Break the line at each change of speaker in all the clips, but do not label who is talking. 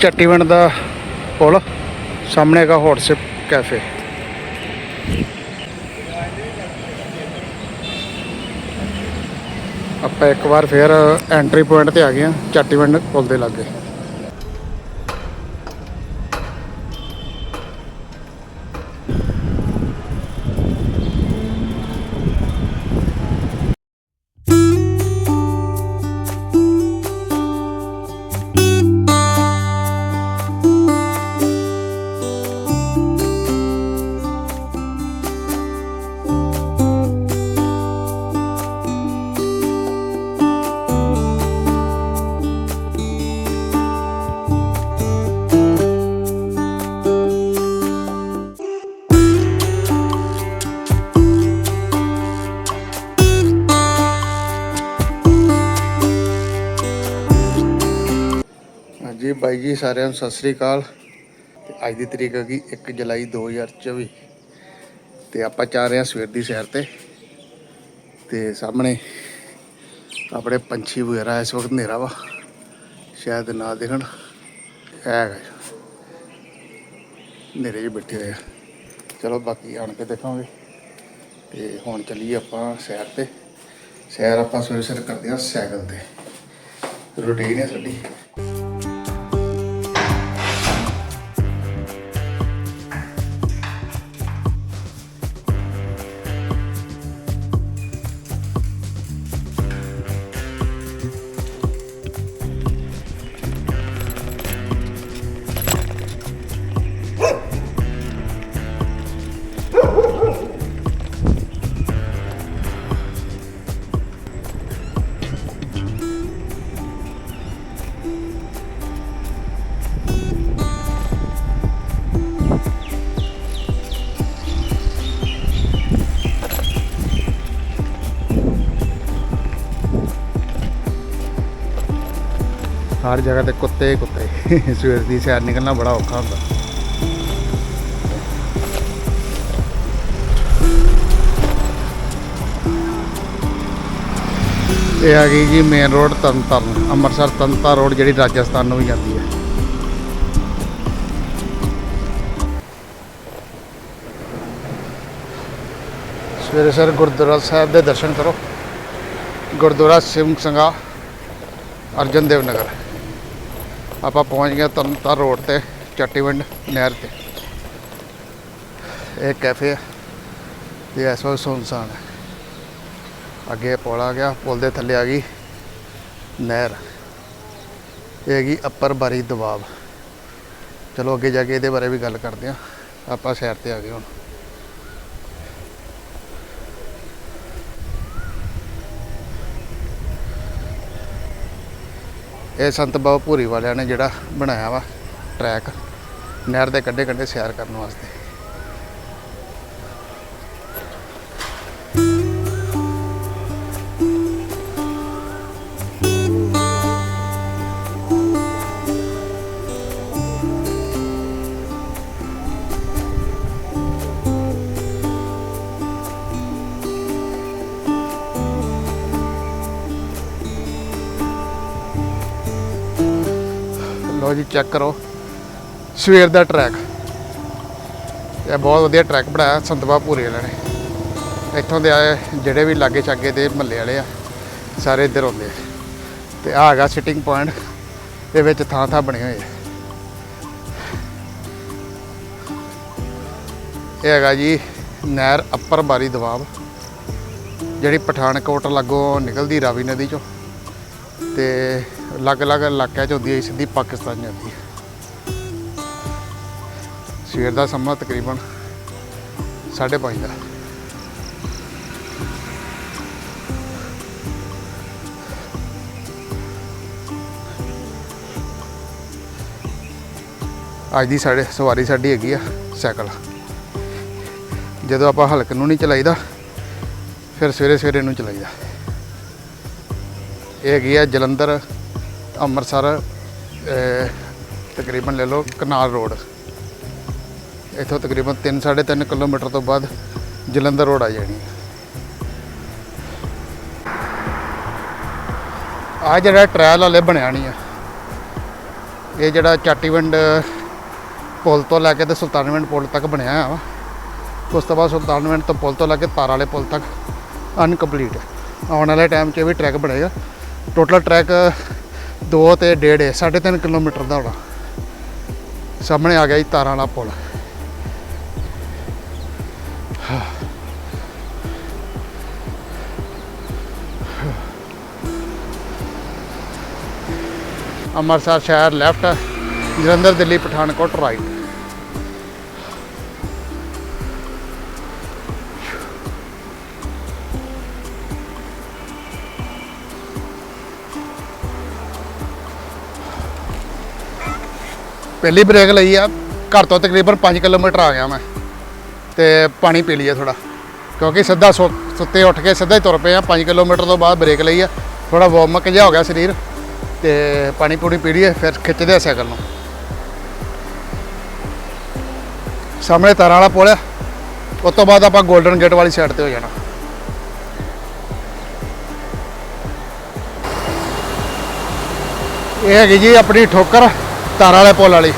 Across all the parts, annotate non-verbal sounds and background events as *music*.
ਚੱਟੀਵਿੰਡ ਦਾ ਪੁਲ ਸਾਹਮਣੇ ਹੈਗਾ ਹੌਟਸਿਪ ਕੈਫੇ ਆਪਾਂ ਇੱਕ ਵਾਰ ਫੇਰ ਐਂਟਰੀ ਪੁਆਇੰਟ ਤੇ ਆ ਗਏ ਹਾਂ ਚੱਟੀਵਿੰਡ ਪੁਲ ਦੇ ਲਾਗੇ। ਬਾਈ ਜੀ ਸਾਰਿਆਂ ਨੂੰ ਸਤਿ ਸ੍ਰੀ ਅਕਾਲ। ਤੇ ਅੱਜ ਦੀ ਤਰੀਕ ਹੈਗੀ 1 ਜੁਲਾਈ 2024 ਤੇ ਆਪਾਂ ਚੱਲ ਰਹੇ ਹਾਂ ਸਵੇਰ ਦੀ ਸੈਰ ਤੇ। ਤੇ ਸਾਹਮਣੇ ਆਪਣੇ ਪੰਛੀ ਵਗੈਰਾ ਇਸ ਵਕਤ ਹਨੇਰਾ ਵਾ। ਸ਼ਾਇਦ ਨਾ ਦੇਖਣ। ਹੈਗਾ ਹਨੇਰੇ 'ਚ ਬੈਠੇ ਹੋਏ ਆ। ਚਲੋ ਬਾਕੀ ਆਣ ਕੇ ਦੇਖਾਂਗੇ। ਤੇ ਹੁਣ ਚੱਲੀਏ ਆਪਾਂ ਸੈਰ ਤੇ। ਸੈਰ ਆਪਾਂ ਸਵੇਰੇ ਸਵੇਰੇ ਕਰਦੇ ਹਾਂ ਸਾਈਕਲ ਤੇ। ਰੂਟੀਨ ਹੈ ਸਾਡੀ। ਹਰ ਜਗ੍ਹਾ ਤੇ ਕੁੱਤੇ ਹੀ ਕੁੱਤੇ। *laughs* ਸਵੇਰ ਦੀ ਸੈਰ ਨਿਕਲਣਾ ਬੜਾ ਔਖਾ ਹੁੰਦਾ। ਇਹ ਆ ਗਈ ਜੀ ਮੇਨ ਰੋਡ ਤਰਨਤਾਰਨ, ਅੰਮ੍ਰਿਤਸਰ ਤਨਤਾ ਰੋਡ ਜਿਹੜੀ ਰਾਜਸਥਾਨ ਨੂੰ ਵੀ ਜਾਂਦੀ ਹੈ। ਸਵੇਰੇ ਸਵੇਰੇ ਗੁਰਦੁਆਰਾ ਸਾਹਿਬ ਦੇ ਦਰਸ਼ਨ ਕਰੋ। ਗੁਰਦੁਆਰਾ ਸਿੰਘ ਸੰਗਾ ਅਰਜਨ ਦੇਵ ਨਗਰ। ਆਪਾਂ ਪਹੁੰਚ ਗਏ ਤਰਨਤਾਰਨ ਰੋਡ ਤੇ, ਚੱਟੀਵਿੰਡ ਨਹਿਰ ਤੇ। ਇਹ ਕੈਫੇ ਹੈ ਤੇ ਇਸ ਵਕਤ ਸੁਨਸਾਨ ਹੈ। ਅੱਗੇ ਪੁਲ ਆ ਗਿਆ, ਪੁਲ ਦੇ ਥੱਲੇ ਆ ਗਈ ਨਹਿਰ। ਇਹ ਹੈਗੀ ਅੱਪਰ ਬਾਰੀ ਦਬਾਅ। ਚਲੋ ਅੱਗੇ ਜਾ ਕੇ ਇਹਦੇ ਬਾਰੇ ਵੀ ਗੱਲ ਕਰਦੇ ਹਾਂ। ਆਪਾਂ ਸ਼ਹਿਰ ਤੇ ਆ ਗਏ ਹੁਣ। ਇਹ ਸੰਤ ਬਾਬਾ ਭੂਰੀ ਵਾਲਿਆਂ ਨੇ ਜਿਹੜਾ ਬਣਾਇਆ ਵਾ ਟਰੈਕ ਨਹਿਰ ਦੇ ਕੱਡੇ ਕੰਢੇ ਸੈਰ ਕਰਨ ਵਾਸਤੇ। ਲਓ ਜੀ ਚੈੱਕ ਕਰੋ। ਸਵੇਰ ਦਾ ਟਰੈਕ ਇਹ ਬਹੁਤ ਵਧੀਆ ਟਰੈਕ ਬਣਾਇਆ ਸੰਤਵਾ ਪੂਰੇ ਵਾਲਿਆਂ ਨੇ। ਇੱਥੋਂ ਦੇ ਆਏ, ਜਿਹੜੇ ਵੀ ਲਾਗੇ ਛਾਗੇ ਦੇ ਮਹੱਲੇ ਵਾਲੇ ਆ, ਸਾਰੇ ਇੱਧਰ ਆਉਂਦੇ ਆ। ਤੇ ਆ ਹੈਗਾ ਸਿਟਿੰਗ ਪੁਆਇੰਟ ਇਹ ਵਿੱਚ ਥਾਂ ਥਾਂ ਬਣੇ ਹੋਏ ਆ। ਇਹ ਹੈਗਾ ਜੀ, ਨਹਿਰ ਅੱਪਰ ਬਾਰੀ ਦਵਾਬ ਜਿਹੜੀ ਪਠਾਨਕੋਟ ਲਾਗੋਂ ਨਿਕਲਦੀ ਰਾਵੀ ਨਦੀ ਚੋਂ। ਤੇ ਅਲੱਗ-ਅਲੱਗ ਇਲਾਕਿਆਂ 'ਚ ਹੁੰਦੀ ਹੈ ਸਿੱਧੀ ਪਾਕਿਸਤਾਨ ਜਾਂਦੀ ਹੈ। ਸਵੇਰ ਦਾ ਸਮਾਂ ਤਕਰੀਬਨ 5:30 ਦਾ। ਅੱਜ ਦੀ ਸਾਡੇ ਸਵਾਰੀ ਸਾਡੀ ਹੈਗੀ ਆ ਸਾਈਕਲ। ਜਦੋਂ ਆਪਾਂ ਹਲਕ ਨੂੰ ਨਹੀਂ ਚਲਾਈਦਾ, ਫਿਰ ਸਵੇਰੇ ਸਵੇਰੇ ਨੂੰ ਚਲਾਈਦਾ। ਇਹ ਹੈਗੀ ਆ ਜਲੰਧਰ ਅੰਮ੍ਰਿਤਸਰ ਤਕਰੀਬਨ ਲੈ ਲਓ ਕਨਾਲ ਰੋਡ। ਇੱਥੋਂ ਤਕਰੀਬਨ 3 3.5 ਕਿਲੋਮੀਟਰ ਤੋਂ ਬਾਅਦ ਜਲੰਧਰ ਰੋਡ ਆ ਜਾਣੀ। ਆ ਜਿਹੜਾ ਟ੍ਰਾਇਲ ਵਾਲੇ ਬਣਿਆ ਨਹੀਂ ਆ, ਇਹ ਜਿਹੜਾ ਚਾਟੀਵਿੰਡ ਪੁਲ ਤੋਂ ਲੈ ਕੇ ਤੇ ਸੁਲਤਾਨਵਿੰਡ ਪੁਲ ਤੱਕ ਬਣਿਆ ਆ ਵਾ। ਉਸ ਤੋਂ ਬਾਅਦ ਸੁਲਤਾਨਵਿੰਡ ਤੋਂ ਪੁਲ ਤੋਂ ਲੈ ਕੇ ਤਾਰ ਵਾਲੇ ਪੁਲ ਤੱਕ ਅਨਕੰਪਲੀਟ। ਹੈ ਆਉਣ ਵਾਲੇ ਟਾਈਮ 'ਚ ਇਹ ਵੀ ਟਰੈਕ ਬਣੇਗਾ ਟੋਟਲ ਟਰੈਕ 2 ਤੇ 1.5 ਹੈ 3.5 ਕਿਲੋਮੀਟਰ ਦਾ ਹੋਣਾ। ਸਾਹਮਣੇ ਆ ਗਿਆ ਜੀ ਤਾਰਾਂ ਵਾਲਾ ਪੁਲ। ਅੰਮ੍ਰਿਤਸਰ ਸ਼ਹਿਰ ਲੈਫਟ ਜਲੰਧਰ, ਦਿੱਲੀ, ਪਠਾਨਕੋਟ ਰਾਈਟ ਪਹਿਲੀ ਬ੍ਰੇਕ ਲਈ ਆ, ਘਰ ਤੋਂ ਤਕਰੀਬਨ 5 ਕਿਲੋਮੀਟਰ ਆ ਗਿਆ ਮੈਂ। ਤੇ ਪਾਣੀ ਪੀ ਲਿਆ ਥੋੜਾ ਕਿਉਂਕਿ ਸਿੱਧਾ ਸੁ- ਸੁੱਤੇ ਉੱਠ ਕੇ ਸਿੱਧਾ ਹੀ ਤੁਰ ਪਏ ਆ 5 ਕਿਲੋਮੀਟਰ ਤੋਂ ਬਾਅਦ ਬ੍ਰੇਕ ਲਈ ਆ। ਥੋੜਾ ਵਾਰਮ ਅਪ ਜਿਹਾ ਹੋ ਗਿਆ ਸਰੀਰ, ਤੇ ਪਾਣੀ ਪੂਣੀ ਪੀ ਲਈਏ, ਫਿਰ ਖਿੱਚਦੇ ਆ ਸਾਈਕਲ ਨੂੰ। ਸਾਹਮਣੇ ਤਾਰਾਂ ਵਾਲਾ ਪੁਲ ਆ, ਉਸ ਤੋਂ ਬਾਅਦ ਆਪਾਂ 골ਡਨ ਗੇਟ ਵਾਲੀ ਸਾਈਡ ਤੇ ਹੋ ਜਾਣਾ। ਇਹ ਹੈਗੀ ਜੀ ਆਪਣੀ ਠੋਕਰ। ਤਾਰਾਂ ਵਾਲੇ ਪੁਲ ਵਾਲੀ।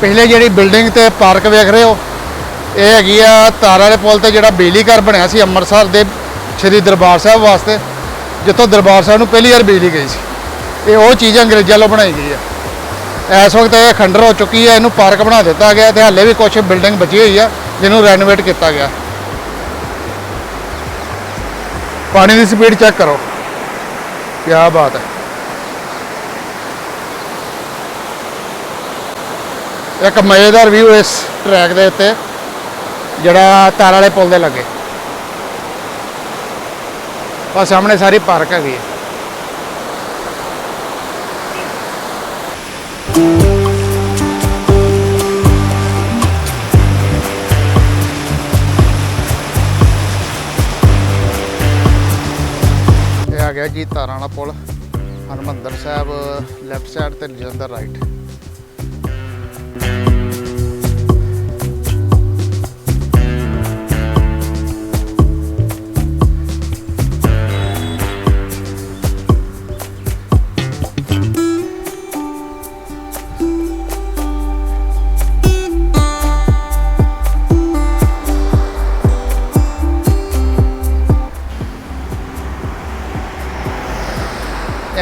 ਪਹਿਲੇ ਜਿਹੜੀ ਬਿਲਡਿੰਗ ਤੇ ਪਾਰਕ ਵੇਖ ਰਹੇ ਹੋ, ਇਹ ਹੈਗੀ ਆ ਤਾਰਾਂ ਵਾਲੇ ਪੁਲ ਤੇ ਜਿਹੜਾ ਬਿਜਲੀ ਘਰ ਬਣਿਆ ਸੀ ਅੰਮ੍ਰਿਤਸਰ ਦੇ ਸ਼੍ਰੀ ਦਰਬਾਰ ਸਾਹਿਬ ਵਾਸਤੇ, ਜਿੱਥੋਂ ਦਰਬਾਰ ਸਾਹਿਬ ਨੂੰ ਪਹਿਲੀ ਵਾਰ ਬਿਜਲੀ ਗਈ ਸੀ। ਇਹ ਉਹ ਚੀਜ਼ ਅੰਗਰੇਜ਼ਾਂ ਵੱਲੋਂ ਬਣਾਈ ਗਈ ਹੈ ਇਸ ਵਕਤ ਇਹ ਖੰਡਰ ਹੋ ਚੁੱਕੀ ਹੈ ਇਹਨੂੰ ਪਾਰਕ ਬਣਾ ਦਿੱਤਾ ਗਿਆ ਤੇ ਹਾਲੇ ਵੀ ਕੁਝ ਬਿਲਡਿੰਗ ਬਚੀ ਹੋਈ ਆ, ਜਿਹਨੂੰ ਰੈਨੋਵੇਟ ਕੀਤਾ ਗਿਆ। ਪਾਣੀ ਦੀ ਸਪੀਡ ਚੈੱਕ ਕਰੋ। ਕੀ ਬਾਤ ਹੈ। ਇੱਕ ਮਜ਼ੇਦਾਰ ਵਿਊ ਇਸ ਟਰੈਕ ਦੇ ਉੱਤੇ, ਜਿਹੜਾ ਤਾਰ ਵਾਲੇ ਪੁਲ ਦੇ ਲੱਗੇ। ਆ ਸਾਹਮਣੇ ਸਾਰੀ ਪਾਰਕ ਹੈਗੀ ਹੈ। ਇਹ ਆ ਗਿਆ ਜੀ ਤਾਰਾਂ ਵਾਲਾ ਪੁਲ, ਹਰਮੰਦਰ ਸਾਹਿਬ ਲੈਫਟ ਸਾਈਡ ਤੇ ਜਲੰਧਰ ਰਾਈਟ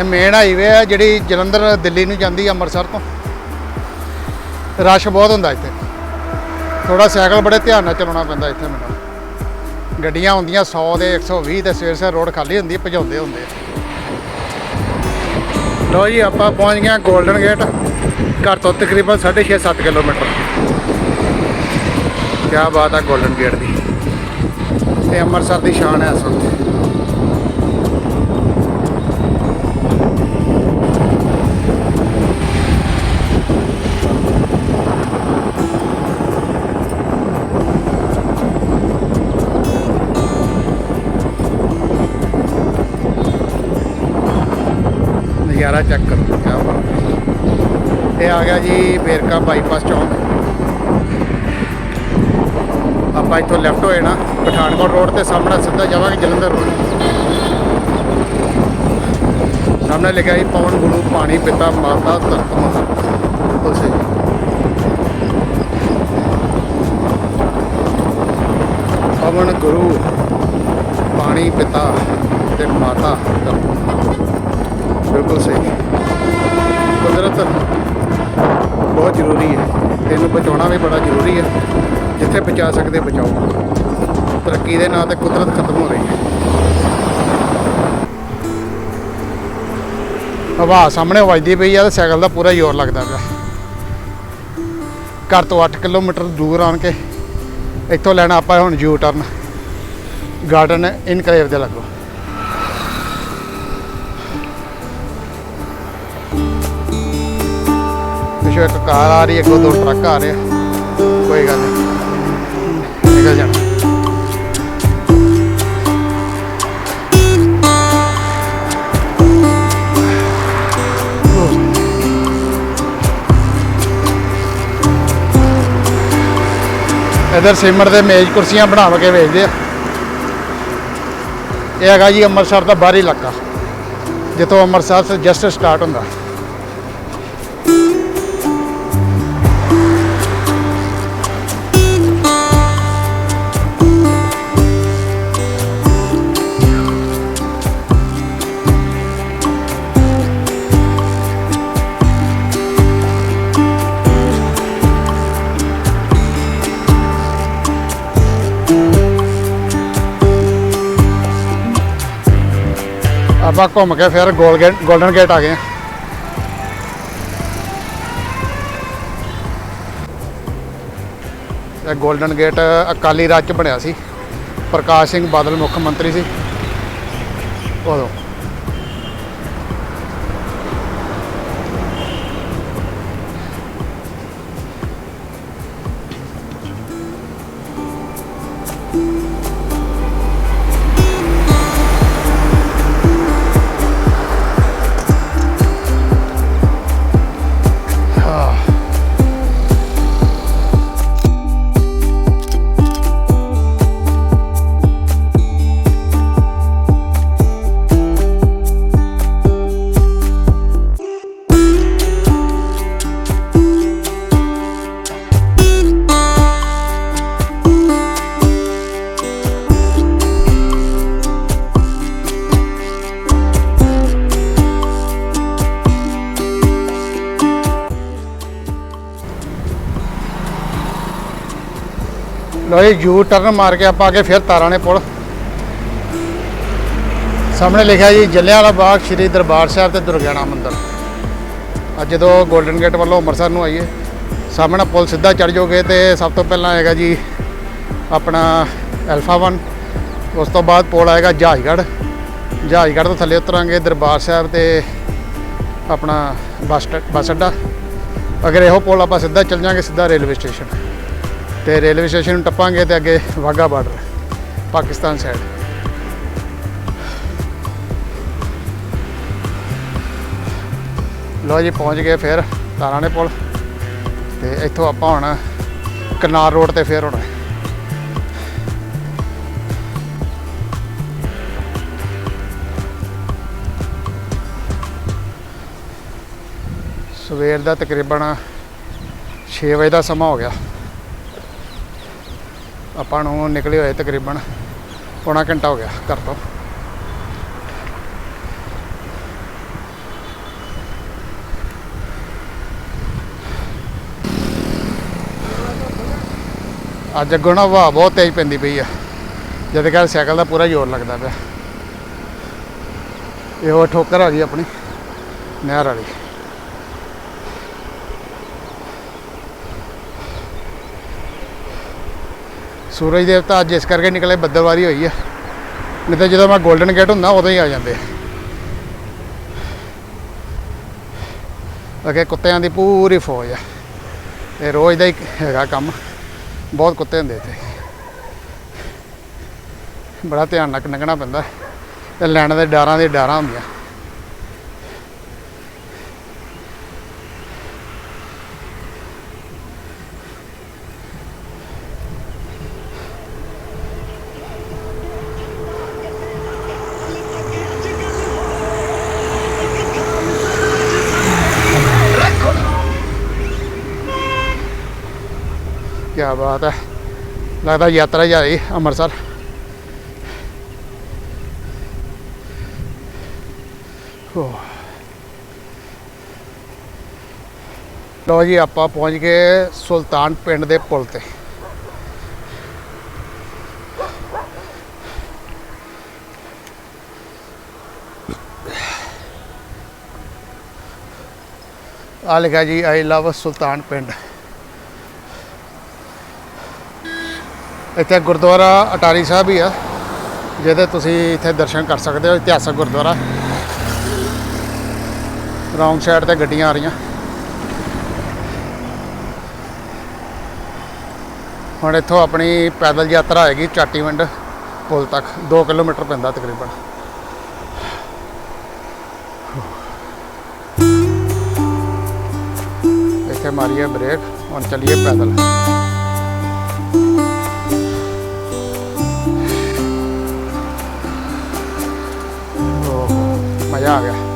ਮੇਨ ਹਾਈਵੇ ਆ, ਜਿਹੜੀ ਜਲੰਧਰ ਦਿੱਲੀ ਨੂੰ ਜਾਂਦੀ ਆ ਅੰਮ੍ਰਿਤਸਰ ਤੋਂ। ਰਸ਼ ਬਹੁਤ ਹੁੰਦਾ ਇੱਥੇ। ਥੋੜਾ ਸਾਈਕਲ ਬੜੇ ਧਿਆਨ ਨਾਲ ਚਲਾਉਣਾ ਪੈਂਦਾ ਇੱਥੇ ਮੈਨੂੰ। ਗੱਡੀਆਂ ਹੁੰਦੀਆਂ 100 ਦੇ 120 ਤੇ ਸਵੇਰ ਸਵੇਰ ਰੋਡ ਖਾਲੀ ਹੁੰਦੀ, ਭਜਾਉਂਦੇ ਹੁੰਦੇ ਆ। ਲੋ ਜੀ, ਆਪਾਂ ਪਹੁੰਚ ਗਏ ਗੋਲਡਨ ਗੇਟ ਘਰ ਤੋਂ ਤਕਰੀਬਨ 6.5 7 ਕਿਲੋਮੀਟਰ। ਕੀ ਬਾਤ ਆ ਗੋਲਡਨ ਗੇਟ ਦੀ। ਤੇ ਅੰਮ੍ਰਿਤਸਰ ਦੀ ਸ਼ਾਨ ਹੈ ਅਸਲ ਨਜ਼ਾਰਾ ਚੈੱਕ ਕਰੋ ਕੀ ਬਾਤ ਇਹ ਆ ਗਿਆ ਜੀ ਵੇਰਕਾ ਬਾਈਪਾਸ ਚੌਂਕ। ਆਪਾਂ ਇੱਥੋਂ ਲੈਫਟ ਹੋਏ ਨਾ, ਪਠਾਨਕੋਟ ਰੋਡ ਤੇ ਸਾਹਮਣੇ ਸਿੱਧਾ ਜਾਵਾਂਗੇ ਜਲੰਧਰ ਰੋਡ ਸਾਹਮਣੇ ਲਿਖਿਆ ਜੀ, ਪਵਨ ਗੁਰੂ ਪਾਣੀ ਪਿਤਾ ਮਾਤਾ ਧਰਤ ਮਹਾ ਬਿਲਕੁਲ ਪਵਨ ਗੁਰੂ ਪਾਣੀ ਪਿਤਾ ਤੇ ਮਾਤਾ ਧਰਤ ਬਿਲਕੁਲ ਸਹੀ। ਕੁਦਰਤ ਬਹੁਤ ਜ਼ਰੂਰੀ ਹੈ। ਇਹਨੂੰ ਬਚਾਉਣਾ ਵੀ ਬੜਾ ਜ਼ਰੂਰੀ ਹੈ। ਜਿੱਥੇ ਬਚਾ ਸਕਦੇ ਬਚਾਓ। ਤਰੱਕੀ ਦੇ ਨਾਂ ਤੇ ਕੁਦਰਤ ਖਤਮ ਹੋ ਰਹੀ ਹੈ। ਹਵਾ ਸਾਹਮਣੇ ਵੱਜਦੀ ਪਈ ਆ ਤੇ ਸਾਈਕਲ ਦਾ ਪੂਰਾ ਜ਼ੋਰ ਲੱਗਦਾ ਪਿਆ। ਘਰ ਤੋਂ 8 ਕਿਲੋਮੀਟਰ ਦੂਰ ਆਣ ਕੇ ਇੱਥੋਂ ਲੈਣਾ ਆਪਾਂ ਹੁਣ ਯੂ ਟਰਨ ਗਾਰਡਨ ਇਨਕਲੇਵ ਦੇ ਲੱਗੋ। ਪਿੱਛੋਂ ਇੱਕ ਕਾਰ ਆ ਰਹੀ ਹੈ ਅੱਗੋਂ ਦੋ ਟਰੱਕ ਆ ਰਹੇ ਕੋਈ ਗੱਲ ਨਹੀਂ। ਨਿਕਲ ਜਾਣਾ। ਇਧਰ ਸਿਮਰ ਦੇ ਮੇਜ਼ ਕੁਰਸੀਆਂ ਬਣਾ ਕੇ ਵੇਚਦੇ ਆ। ਇਹ ਹੈਗਾ ਜੀ ਅੰਮ੍ਰਿਤਸਰ ਦਾ ਬਾਹਰੀ ਇਲਾਕਾ, ਜਿੱਥੋਂ ਅੰਮ੍ਰਿਤਸਰ ਜਸਟ ਸਟਾਰਟ ਹੁੰਦਾ। ਆਪਾਂ ਘੁੰਮ ਕੇ ਫਿਰ ਗੋਲ ਗੇਟ 골ਡਨ ਗੇਟ ਆ ਗਏ ਹਾਂ। ਇਹ 골ਡਨ ਗੇਟ ਅਕਾਲੀ ਰਾਜ ਚ ਬਣਿਆ ਸੀ। ਪ੍ਰਕਾਸ਼ ਸਿੰਘ ਬਾਦਲ ਮੁੱਖ ਮੰਤਰੀ ਸੀ। ਉਦੋਂ। ਲੋ ਯੂ ਟਰਨ ਮਾਰ ਕੇ ਆਪਾਂ ਅੱਗੇ ਫਿਰ ਤਾਰਾਣੇ ਪੁਲ। ਸਾਹਮਣੇ ਲਿਖਿਆ ਜੀ, ਜਲਿਆਂਵਾਲਾ ਬਾਗ ਸ਼੍ਰੀ ਦਰਬਾਰ ਸਾਹਿਬ ਤੇ ਦੁਰਗਿਆਣਾ ਮੰਦਿਰ। ਅੱਜ ਜਦੋਂ 골ਡਨ ਗੇਟ ਵੱਲੋਂ ਅੰਮ੍ਰਿਤਸਰ ਨੂੰ ਆਈਏ, ਸਾਹਮਣੇ ਪੁਲ ਸਿੱਧਾ ਚੜ ਜਾਓਗੇ ਤੇ ਸਭ ਤੋਂ ਪਹਿਲਾਂ ਆਏਗਾ ਜੀ ਆਪਣਾ ਐਲਫਾ 1 ਉਸ ਤੋਂ ਬਾਅਦ ਪੁਲ ਆਏਗਾ ਜਹਾਜਗੜ੍ਹ। ਜਹਾਜਗੜ੍ਹ ਤੋਂ ਥੱਲੇ ਉਤਰਾਂਗੇ ਦਰਬਾਰ ਸਾਹਿਬ ਤੇ ਆਪਣਾ ਬੱਸ ਸਟੈ- ਬੱਸ ਅੱਡਾ। ਅਗਰ ਇਹੋ ਪੁਲ ਆਪਾਂ ਸਿੱਧਾ ਚੱਲ ਜਾਾਂਗੇ, ਸਿੱਧਾ ਰੇਲਵੇ ਸਟੇਸ਼ਨ। ਤੇ ਰੇਲਵੇ ਸਟੇਸ਼ਨ ਨੂੰ ਟੱਪਾਂਗੇ ਤੇ ਅੱਗੇ ਵਾਹਗਾ ਬਾਰਡਰ, ਪਾਕਿਸਤਾਨ ਸਾਈਡ ਲੋ ਜੀ, ਪਹੁੰਚ ਗਏ ਫਿਰ ਤਾਰਾਣੇ ਪੁਲ ਤੇ ਇੱਥੋਂ ਆਪਾਂ ਹੁਣ ਕਨਾਰ ਰੋਡ ਤੇ ਫੇਰ ਹੋਣਾ। ਸਵੇਰ ਦਾ ਤਕਰੀਬਨ 6 ਵਜੇ ਦਾ ਸਮਾਂ ਹੋ ਗਿਆ। ਆਪਾਂ ਨੂੰ ਨਿਕਲੇ ਹੋਏ ਤਕਰੀਬਨ ਪੌਣਾ ਘੰਟਾ ਹੋ ਗਿਆ ਘਰ ਤੋਂ। ਅੱਜ ਅੱਗੋਂ ਨਾ ਹਵਾ ਬਹੁਤ ਤੇਜ਼ ਪੈਂਦੀ ਪਈ ਆ। ਜਦ ਕਿ ਸਾਈਕਲ ਦਾ ਪੂਰਾ ਜ਼ੋਰ ਲੱਗਦਾ ਪਿਆ। ਇਹ ਉਹ ਠੋਕਰ ਆ ਗਈ ਆਪਣੀ, ਨਹਿਰ ਵਾਲੀ। ਸੂਰਜ ਦੇਵਤਾ ਅੱਜ ਇਸ ਕਰਕੇ ਨਿਕਲੇ, ਬੱਦਲਵਾਰੀ ਹੋਈ ਆ। ਨਹੀਂ ਤਾਂ ਜਦੋਂ ਮੈਂ 골ਡਨ ਗੇਟ ਹੁੰਦਾ, ਉਦੋਂ ਹੀ ਆ ਜਾਂਦੇ ਅਗੇ ਕੁੱਤਿਆਂ ਦੀ ਪੂਰੀ ਫੌਜ ਆ। ਇਹ ਰੋਜ਼ ਦਾ ਹੀ ਹੈਗਾ ਕੰਮ। ਬਹੁਤ ਕੁੱਤੇ ਹੁੰਦੇ ਇੱਥੇ। ਬੜਾ ਧਿਆਨ ਨਾਲ ਲੰਘਣਾ ਪੈਂਦਾ। ਤੇ ਲੈਣ ਦੇ ਡਾਰਾਂ ਦੇ ਡਾਰਾਂ ਹੁੰਦੀਆਂ। ਬਾਤ ਹੈ ਲੱਗਦਾ ਯਾਤਰਾ ਜਾ ਰਹੀ ਅੰਮ੍ਰਿਤਸਰ। ਹੋ। ਲੋ ਜੀ, ਆਪਾਂ ਪਹੁੰਚ ਗਏ ਸੁਲਤਾਨ ਪਿੰਡ ਦੇ ਪੁਲ ਤੇ। ਆ ਲਿਖਿਆ ਜੀ ਆਈ ਲਵ ਸੁਲਤਾਨ ਪਿੰਡ। ਇੱਥੇ ਗੁਰਦੁਆਰਾ ਅਟਾਰੀ ਸਾਹਿਬ ਹੀ ਆ, ਜਿਹਦੇ ਤੁਸੀਂ ਇੱਥੇ ਦਰਸ਼ਨ ਕਰ ਸਕਦੇ ਹੋ, ਇਤਿਹਾਸਕ ਗੁਰਦੁਆਰਾ। ਰੌਂਗ ਸਾਈਡ ਤੇ ਗੱਡੀਆਂ ਆ ਰਹੀਆਂ। ਹੁਣ ਇੱਥੋਂ ਆਪਣੀ ਪੈਦਲ ਯਾਤਰਾ ਹੈਗੀ ਚਾਟੀਵਿੰਡ ਪੁਲ ਤੱਕ 2 ਕਿਲੋਮੀਟਰ ਪੈਂਦਾ ਤਕਰੀਬਨ। ਇੱਥੇ ਮਾਰੀਏ ਬ੍ਰੇਕ, ਹੁਣ ਚੱਲੀਏ ਪੈਦਲ। ਮਜ਼ਾ ਆ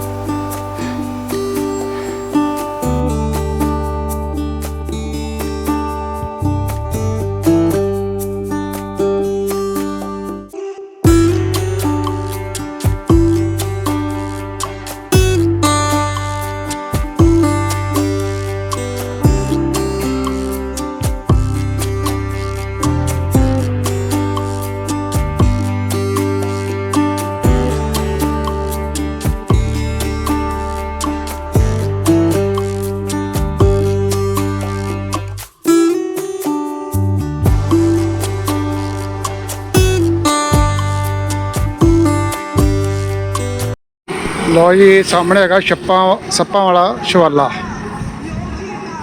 ਲੋ ਜੀ, ਸਾਹਮਣੇ ਹੈਗਾ ਛੱਪਾਂ ਸੱਪਾਂ ਵਾਲਾ ਸ਼ਵਾਲਾ।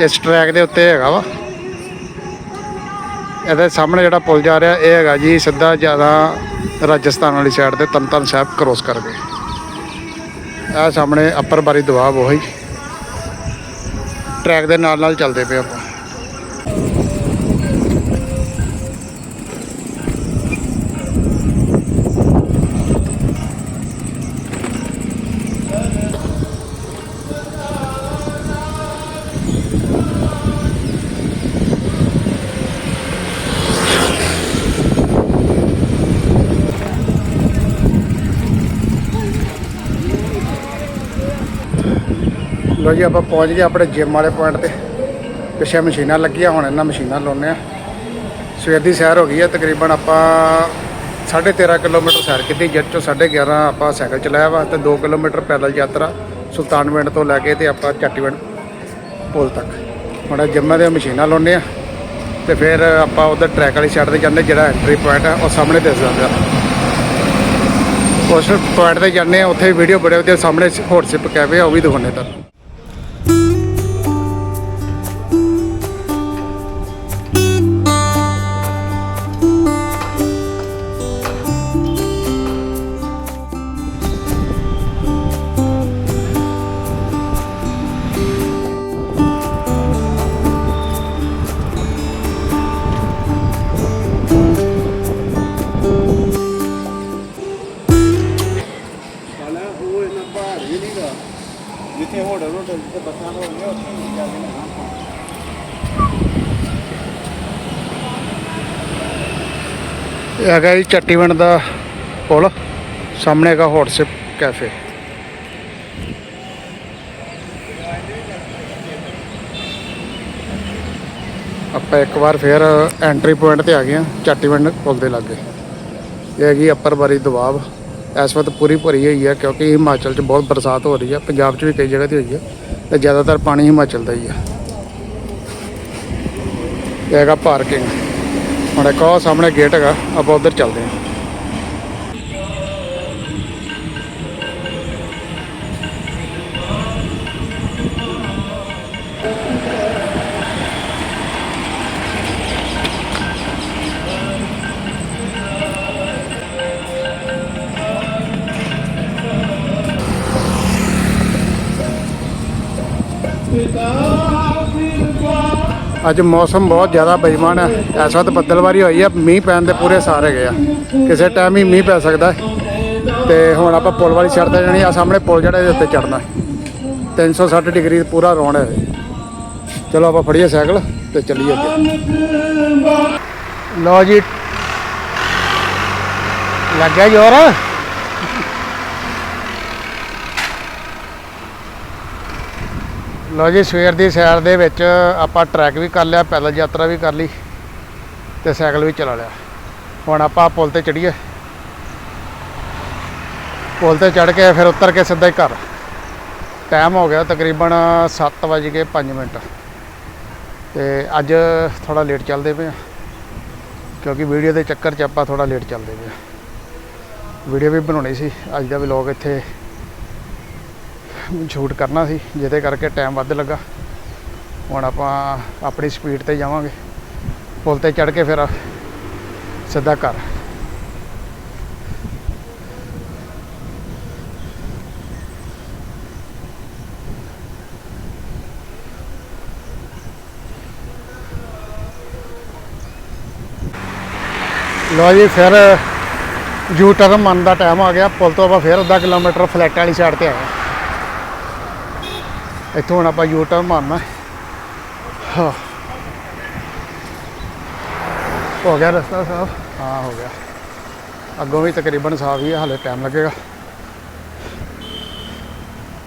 ਇਸ ਟਰੈਕ ਦੇ ਉੱਤੇ ਹੈਗਾ ਵਾ। ਇਹਦੇ ਸਾਹਮਣੇ ਜਿਹੜਾ ਪੁਲ ਜਾ ਰਿਹਾ, ਇਹ ਹੈਗਾ ਜੀ ਸਿੱਧਾ ਜ਼ਿਆਦਾ ਰਾਜਸਥਾਨ ਵਾਲੀ ਸਾਈਡ ਤੇ ਤਨਤਨ ਸਾਹਿਬ ਕ੍ਰੋਸ ਕਰਕੇ। ਇਹ ਸਾਹਮਣੇ ਅੱਪਰ ਬਾਰੀ ਦਵਾਬ ਉਹੀ ਟਰੈਕ ਦੇ ਨਾਲ ਨਾਲ ਚੱਲਦੇ ਪਏ ਆਪਾਂ। ਜੀ, ਆਪਾਂ ਪਹੁੰਚ ਗਏ ਆਪਣੇ ਜਿਮ ਵਾਲੇ ਪੁਆਇੰਟ ਤੇ। ਪਿੱਛੇ ਮਸ਼ੀਨਾਂ ਲੱਗੀਆਂ, ਹੁਣ ਇਹਨਾਂ ਮਸ਼ੀਨਾਂ ਲਾਉਨੇ ਆ ਸਵੇਰ ਦੀ ਸੈਰ ਹੋ ਗਈ ਹੈ, ਤਕਰੀਬਨ ਆਪਾਂ 13.5 ਕਿਲੋਮੀਟਰ ਸੈਰ ਕੀਤੀ ਜਿਸ ਚੋਂ 11.5 ਆਪਾਂ ਸਾਈਕਲ ਚਲਾਇਆ ਵਾ ਤੇ 2 ਕਿਲੋਮੀਟਰ ਪੈਦਲ ਯਾਤਰਾ ਸੁਲਤਾਨਵਿੰਡ ਤੋਂ ਲੈ ਕੇ ਤੇ ਆਪਾਂ ਚੱਟੀਵਿੰਡ ਪੁਲ ਤੱਕ। ਹੁਣ ਜਿੰਮਾਂ ਦੇ ਮਸ਼ੀਨਾਂ ਲਾਉਨੇ ਆ ਤੇ ਫਿਰ ਆਪਾਂ ਉਧਰ ਟਰੈਕ ਵਾਲੀ ਸਾਈਡ ਤੇ ਜਾਂਦੇ, ਜਿਹੜਾ ਐਂਟਰੀ ਪੁਆਇੰਟ ਆ, ਉਹ ਸਾਹਮਣੇ ਦਿਸਦਾ ਪਿਆ ਉਸ ਪੁਆਇੰਟ ਤੇ ਜਾਂਦੇ ਆ ਉੱਥੇ ਵੀਡੀਓ ਬੜੇ ਵਧੀਆ ਸਾਹਮਣੇ ਹੋਟਸਿਪ ਕੈਫੇ ਆ, ਉਹ ਵੀ ਦਿਖਾਉਂਦੇ ਤੁਹਾਨੂੰ।
ਤੇ ਬੱਸਾਂ ਹੋਣਗੀਆਂ ਉੱਥੇ ਨਹੀਂ ਜਾ ਕੇ
ਇਹ ਹੈਗਾ ਜੀ ਚੱਟੀਵਿੰਡ ਦਾ ਪੁਲ, ਸਾਹਮਣੇ ਹੈਗਾ ਹੋਟਸਿਪ ਕੈਫੇ ਆਪਾਂ ਇੱਕ ਵਾਰ ਫੇਰ ਐਂਟਰੀ ਪੁਆਇੰਟ ਤੇ ਆ ਗਏ ਹਾਂ, ਚੱਟੀਵਿੰਡ ਪੁਲ ਦੇ ਲਾਗੇ। ਇਹ ਹੈਗੀ ਅੱਪਰ ਬਾਰੀ ਦਬਾਬ ਇਸ ਵਕਤ ਪੂਰੀ ਭਰੀ ਹੋਈ ਹੈ ਕਿਉਂਕਿ ਹਿਮਾਚਲ 'ਚ ਬਹੁਤ ਬਰਸਾਤ ਹੋ ਰਹੀ ਹੈ, ਪੰਜਾਬ 'ਚ ਵੀ ਕਈ ਜਗ੍ਹਾ ਤੇ ਹੋਈ ਹੈ ਤੇ ਜ਼ਿਆਦਾਤਰ ਪਾਣੀ ਹਿਮਾਚਲ ਦਾ ਹੀ ਹੈ। ਇਹ ਹੈਗਾ ਪਾਰਕਿੰਗ। ਹੁਣ ਇੱਕ ਉਹ ਸਾਹਮਣੇ ਗੇਟ ਹੈਗਾ, ਆਪਾਂ ਉਧਰ ਚੱਲਦੇ ਹਾਂ। ਅੱਜ ਮੌਸਮ ਬਹੁਤ ਜ਼ਿਆਦਾ ਬੇਈਮਾਨ ਹੈ। ਇਸ ਵਕਤ ਬੱਦਲਵਾਰੀ ਹੋਈ ਹੈ। ਮੀਂਹ ਪੈਣ ਦੇ ਪੂਰੇ ਸਾਰੇ ਗਏ ਆ। ਕਿਸੇ ਟਾਈਮ ਹੀ ਮੀਂਹ ਪੈ ਸਕਦਾ ਹੈ। ਤੇ ਹੁਣ ਆਪਾਂ ਪੁਲ ਵਾਲੀ ਛੱਡ ਤੇ ਜਾਣੀ ਆ। ਸਾਹਮਣੇ ਪੁਲ ਜਿਹੜਾ ਇਹਦੇ ਉੱਤੇ ਚੜਨਾ 360 ਡਿਗਰੀ ਪੂਰਾ ਰੌਣ ਹੈ ਚਲੋ ਆਪਾਂ ਫੜੀਏ ਸਾਈਕਲ ਤੇ ਚੱਲੀਏ ਅੱਗੇ। ਲਓ ਜੀ। ਲੱਗਿਆ ਜੋਰ? ਲਓ ਜੀ, ਸਵੇਰ ਦੀ ਸੈਰ ਦੇ ਵਿੱਚ ਆਪਾਂ ਟਰੈਕ ਵੀ ਕਰ ਲਿਆ, ਪੈਦਲ ਯਾਤਰਾ ਵੀ ਕਰ ਲਈ ਤੇ ਸਾਈਕਲ ਵੀ ਚਲਾ ਲਿਆ। ਹੁਣ ਆਪਾਂ ਪੁਲ ਤੇ ਚੜੀਏ ਪੁਲ ਤੇ ਚੜ ਕੇ ਫਿਰ ਉਤਰ ਕੇ ਸਿੱਧਾ ਹੀ ਘਰ। ਟਾਈਮ ਹੋ ਗਿਆ ਤਕਰੀਬਨ 7:05 ਮਿੰਟ। ਤੇ ਅੱਜ ਥੋੜਾ ਲੇਟ ਚੱਲਦੇ ਪਏ ਆ, ਕਿਉਂਕਿ ਵੀਡੀਓ ਦੇ ਚੱਕਰ 'ਚ ਆਪਾਂ ਥੋੜਾ ਲੇਟ ਚੱਲਦੇ ਪਏ ਆ। ਵੀਡੀਓ ਵੀ ਬਣਾਉਣੀ ਸੀ, ਅੱਜ ਦਾ ਵਲੌਗ ਇੱਥੇ ਸ਼ੂਟ ਕਰਨਾ ਸੀ, ਜਿਹਦੇ ਕਰਕੇ ਟਾਈਮ ਵੱਧ ਲੱਗਾ। ਹੁਣ ਆਪਾਂ ਆਪਣੀ ਸਪੀਡ ਤੇ ਜਾਵਾਂਗੇ। ਪੁਲ ਤੇ ਚੜ ਕੇ ਫਿਰ ਸਿੱਧਾ ਘਰ। ਲੋ ਜੀ, ਫਿਰ ਯੂ ਟਰਨ ਮੰਨ ਦਾ ਟਾਈਮ ਆ ਗਿਆ। ਪੁਲ ਤੋਂ ਆਪਾਂ ਫਿਰ ਅੱਧਾ ਕਿਲੋਮੀਟਰ ਫਲੈਟ ਵਾਲੀ ਸਾਈਡ ਤੇ ਆਏ ਇੱਥੋਂ ਹੁਣ ਆਪਾਂ ਯੂ ਟਰਨ ਮਾਰਨਾ। ਹਾਂ। ਹੋ ਗਿਆ ਰਸਤਾ ਸਾਫ਼? ਹਾਂ, ਹੋ ਗਿਆ। ਅੱਗੋਂ ਵੀ ਤਕਰੀਬਨ ਸਾਫ਼ ਹੀ ਹੈ ਹਾਲੇ ਟਾਈਮ ਲੱਗੇਗਾ।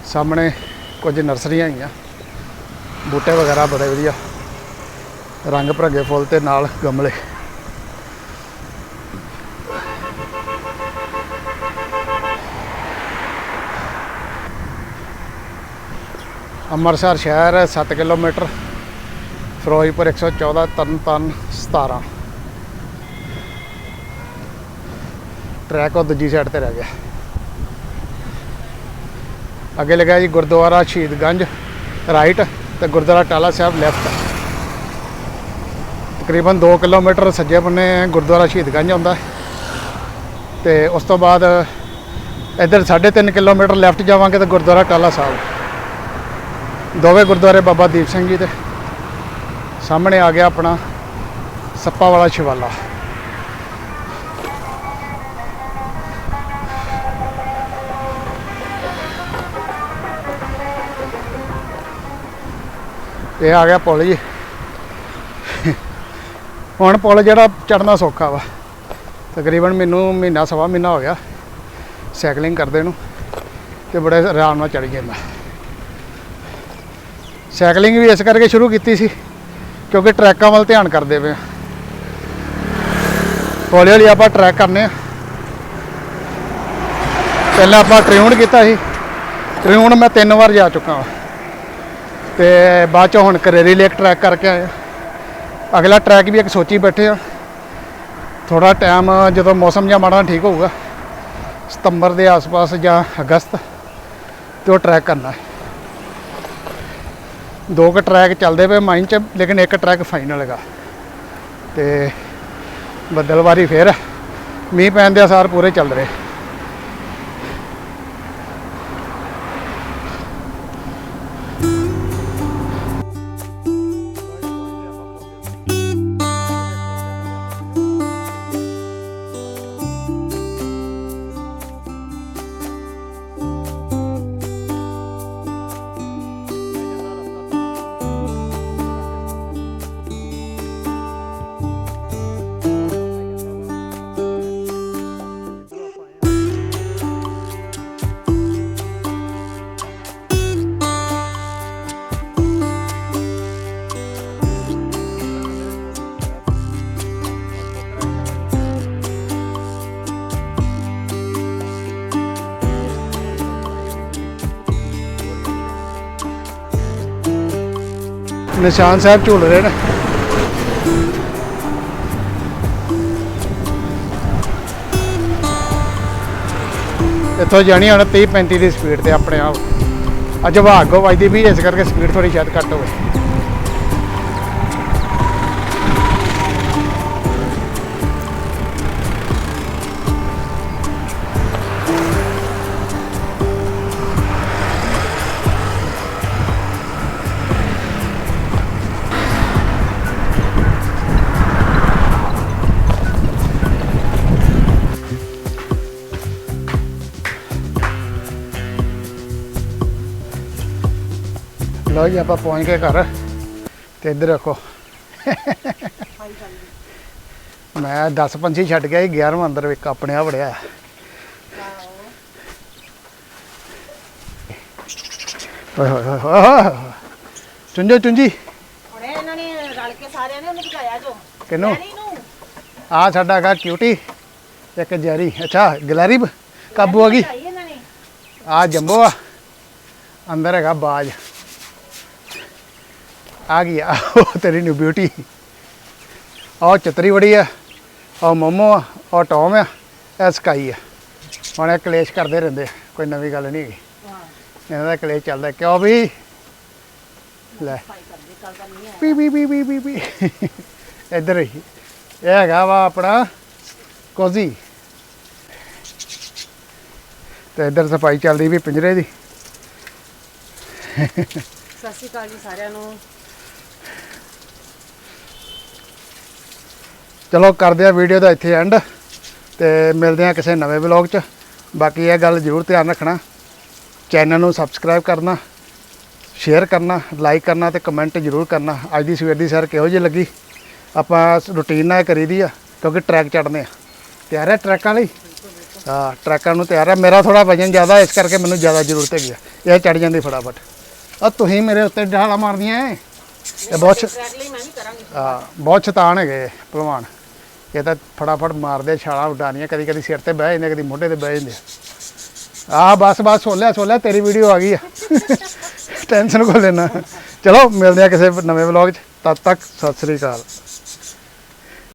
ਸਾਹਮਣੇ ਕੁਝ ਨਰਸਰੀਆਂ ਹੈਗੀਆਂ ਬੂਟੇ ਵਗੈਰਾ ਬੜੇ ਵਧੀਆ। ਰੰਗ ਭਰਗੇ ਫੁੱਲ ਤੇ ਨਾਲ ਗਮਲੇ। ਅੰਮ੍ਰਿਤਸਰ ਸ਼ਹਿਰ 7 ਕਿਲੋਮੀਟਰ, ਫਿਰੋਜ਼ਪੁਰ 114 ਤਰਨਤਾਰਨ 17 ਟਰੈਕ ਉਹ ਦੂਜੀ ਸਾਈਡ ਤੇ ਰਹਿ ਗਿਆ। ਅੱਗੇ ਲਿਖਿਆ ਜੀ, ਗੁਰਦੁਆਰਾ ਸ਼ਹੀਦਗੰਜ ਰਾਈਟ ਤੇ ਗੁਰਦੁਆਰਾ ਟਾਲਾ ਸਾਹਿਬ ਲੈਫਟ ਤਕਰੀਬਨ 2 ਕਿਲੋਮੀਟਰ ਸੱਜੇ ਬੰਨੇ ਗੁਰਦੁਆਰਾ ਸ਼ਹੀਦਗੰਜ ਆਉਂਦਾ। ਹੈ ਤੇ ਉਸ ਤੋਂ ਬਾਅਦ ਇੱਧਰ 3.5 ਕਿਲੋਮੀਟਰ ਲੈਫਟ ਜਾਵਾਂਗੇ ਤਾਂ ਗੁਰਦੁਆਰਾ ਟਾਲਾ ਸਾਹਿਬ। ਦੋਵੇਂ ਗੁਰਦੁਆਰੇ ਬਾਬਾ ਦੀਪ ਸਿੰਘ ਜੀ ਦੇ। ਸਾਹਮਣੇ ਆ ਗਿਆ ਆਪਣਾ ਸੱਪਾ ਵਾਲਾ ਸ਼ਿਵਾਲਾ ਇਹ ਆ ਗਿਆ ਪੁਲ ਜੀ। ਹੁਣ ਪੁਲ ਜਿਹੜਾ ਚੜਨਾ ਸੌਖਾ ਵਾ। ਤਕਰੀਬਨ ਮੈਨੂੰ ਮਹੀਨਾ ਸਵਾ ਮਹੀਨਾ ਹੋ ਗਿਆ। ਸਾਈਕਲਿੰਗ ਕਰਦੇ ਨੂੰ ਤੇ ਬੜੇ ਆਰਾਮ ਨਾਲ ਚੜ ਜਾਂਦਾ ਸਾਈਕਲਿੰਗ ਵੀ ਇਸ ਕਰਕੇ ਸ਼ੁਰੂ ਕੀਤੀ ਸੀ, ਕਿਉਂਕਿ ਟਰੈਕਾਂ ਵੱਲ ਧਿਆਨ ਕਰਦੇ ਪਏ ਹਾਂ। ਹੌਲੀ ਹੌਲੀ ਆਪਾਂ ਟਰੈਕ ਕਰਨੇ ਆ। ਪਹਿਲਾਂ ਆਪਾਂ ਟ੍ਰਿਊਨ ਕੀਤਾ ਸੀ। ਟ੍ਰਿਊਨ ਮੈਂ ਤਿੰਨ ਵਾਰ ਜਾ ਚੁੱਕਾ ਹਾਂ ਤੇ ਬਾਅਦ ਚ ਹੁਣ ਕਰੇਰੀ ਲੇਕ ਟਰੈਕ ਕਰਕੇ ਆਏ ਹਾਂ। ਅਗਲਾ ਟਰੈਕ ਵੀ ਇੱਕ ਸੋਚੀ ਬੈਠੇ ਆ। ਥੋੜਾ ਟਾਈਮ, ਜਦੋਂ ਮੌਸਮ ਜਾਂ ਮਾੜਾ ਠੀਕ ਹੋਊਗਾ, ਸਤੰਬਰ ਦੇ ਆਸ-ਪਾਸ ਜਾਂ ਅਗਸਤ, ਤੇ ਉਹ ਟਰੈਕ ਕਰਨਾ ਹੈ। ਦੋ ਕੁ ਟਰੈਕ ਚੱਲਦੇ ਪਏ ਮਾਈਨ 'ਚ, ਲੇਕਿਨ ਇੱਕ ਟਰੈਕ ਫਾਈਨਲ ਹੈਗਾ। ਤੇ ਬੱਦਲਵਾਰੀ ਫੇਰ, ਮੀਂਹ ਪੈਣ ਦੇ ਅਸਾਰ ਪੂਰੇ ਚੱਲ ਰਹੇ। ਨਿਸ਼ਾਨ ਸਾਹਿਬ ਝੂਲ ਰਹੇ ਨੇ। ਇੱਥੋਂ ਜਾਣੀ ਹੁਣ 30 35 ਦੀ ਸਪੀਡ ਤੇ ਆਪਣੇ ਆਪ। ਅੱਜ ਭਾਗੋ ਵੱਜਦੀ ਵੀ, ਇਸ ਕਰਕੇ ਸਪੀਡ ਥੋੜੀ ਸ਼ਾਇਦ ਘੱਟ ਹੋਵੇ। ਲਓ ਜੀ ਆਪਾਂ ਪਹੁੰਚ ਗਏ ਘਰ ਤੇ ਇੱਧਰ ਰੱਖੋ। ਮੈਂ 10 ਪੰਛੀ ਛੱਡ ਗਿਆ ਸੀ 11ਵਾਂ ਅੰਦਰ ਇੱਕ ਆਪਣੇ ਆ ਵੜਿਆ। ਓਏ ਹੋਏ ਹੋਏ ਚੁੰਜੀ
ਹੁਣੇ ਇਹਨਾਂ ਨੇ ਰਲ ਕੇ ਸਾਰਿਆਂ ਨੇ ਉਹਨੂੰ ਭਜਾਇਆ ਜੋ।
ਕਿਨੂੰ ਆ ਸਾਡਾ ਹੈਗਾ ਕਿਊਟੀ ਇੱਕ ਜੈਰੀ। ਅੱਛਾ ਗਲੈਰੀ ਬ- ਕਾਬੂ ਆ ਗਈ। ਆ ਜੰਬੋ ਆ। ਅੰਦਰ ਹੈਗਾ ਬਾਜ। ਆ ਗਈ ਆ, ਉਹ ਤੇਰੀ ਨਿਊ ਬਿਊਟੀ ਆਹ ਚਤਰੀ ਵੜੀ ਆ, ਆਹ ਮੋਮੋ ਆ, ਆਹ ਟੌਮ ਆ, ਇਹ ਸਕਾਈ ਆ। ਹੁਣ ਇਹ ਕਲੇਸ਼ ਕਰਦੇ ਰਹਿੰਦੇ ਕੋਈ ਨਵੀਂ ਗੱਲ ਨਹੀਂ ਹੈਗੀ। ਇਹਨਾਂ ਦਾ ਕਲੇਸ਼ ਚੱਲਦਾ, ਕਿਉਂ ਵੀ ਲੈ। ਪੀ ਪੀ ਪੀ ਪੀ ਪੀ ਪੀ ਇੱਧਰ ਹੀ। ਇਹ ਹੈਗਾ ਵਾ ਆਪਣਾ ਕੋਜ਼ੀ। ਤੇ ਇੱਧਰ ਸਫ਼ਾਈ ਚੱਲਦੀ ਵੀ ਪਿੰਜਰੇ ਦੀ।
ਸਤਿ ਸ਼੍ਰੀ ਅਕਾਲ ਜੀ ਸਾਰਿਆਂ ਨੂੰ।
ਚਲੋ ਕਰਦੇ ਆ ਵੀਡੀਓ ਦਾ ਇੱਥੇ ਐਂਡ ਤੇ ਮਿਲਦੇ ਆ ਕਿਸੇ ਨਵੇਂ ਵਲੌਗ 'ਚ। ਬਾਕੀ ਇਹ ਗੱਲ ਜ਼ਰੂਰ ਧਿਆਨ ਰੱਖਣਾ। ਚੈਨਲ ਨੂੰ ਸਬਸਕ੍ਰਾਈਬ ਕਰਨਾ ਸ਼ੇਅਰ ਕਰਨਾ ਲਾਈਕ ਕਰਨਾ ਤੇ ਕਮੈਂਟ ਜ਼ਰੂਰ ਕਰਨਾ। ਅੱਜ ਦੀ ਸਵੇਰ ਦੀ ਸੈਰ ਕਿਹੋ ਜਿਹੀ ਲੱਗੀ? ਆਪਾਂ ਰੁਟੀਨ ਨਾਲ ਕਰੀਦੀ ਆ ਕਿਉਂਕਿ ਟਰੈਕ ਚੜਨੇ ਆ। ਤਿਆਰ ਹੈ ਟਰੈਕਾਂ ਲਈ? ਹਾਂ ਟਰੈਕਾਂ ਨੂੰ ਤਿਆਰ ਹੈ ਮੇਰਾ ਥੋੜਾ ਵਜਨ ਜ਼ਿਆਦਾ ਇਸ ਕਰਕੇ ਮੈਨੂੰ ਜ਼ਿਆਦਾ ਜ਼ਰੂਰਤ ਹੈਗੀ ਆ। ਇਹ ਚੜ ਜਾਂਦੀ ਫਟਾਫਟ। ਆ ਤੁਸੀਂ ਮੇਰੇ ਉੱਤੇ ਢਾਲਾ ਮਾਰਦੀਆਂ ਇਹ ਬਹੁਤ ਹਾਂ ਬਹੁਤ ਸ਼ੈਤਾਨ ਹੈਗੇ ਭਲਵਾਨ। ਇਹ ਤਾਂ ਫਟਾਫਟ ਮਾਰਦੇ, ਛਾਲਾਂ ਉਡਾਣੀਆਂ ਕਦੀ ਕਦੀ ਸਿਰ ਤੇ ਬਹਿ ਜਾਂਦੇ, ਕਦੀ ਮੋਢੇ ਤੇ ਬਹਿ ਜਾਂਦੇ। ਆ ਬਸ ਬਸ ਸੋਲਿਆ ਸੋਲਿਆ ਤੇਰੀ ਵੀਡੀਓ ਆ ਗਈ ਆ। *laughs* ਟੈਨਸ਼ਨ ਕੋ ਲੈਣਾ? ਚਲੋ, ਮਿਲਦੇ ਆ ਕਿਸੇ ਨਵੇਂ ਵਲੌਗ 'ਚ। ਤਦ ਤੱਕ ਸਤਿ ਸ੍ਰੀ ਅਕਾਲ।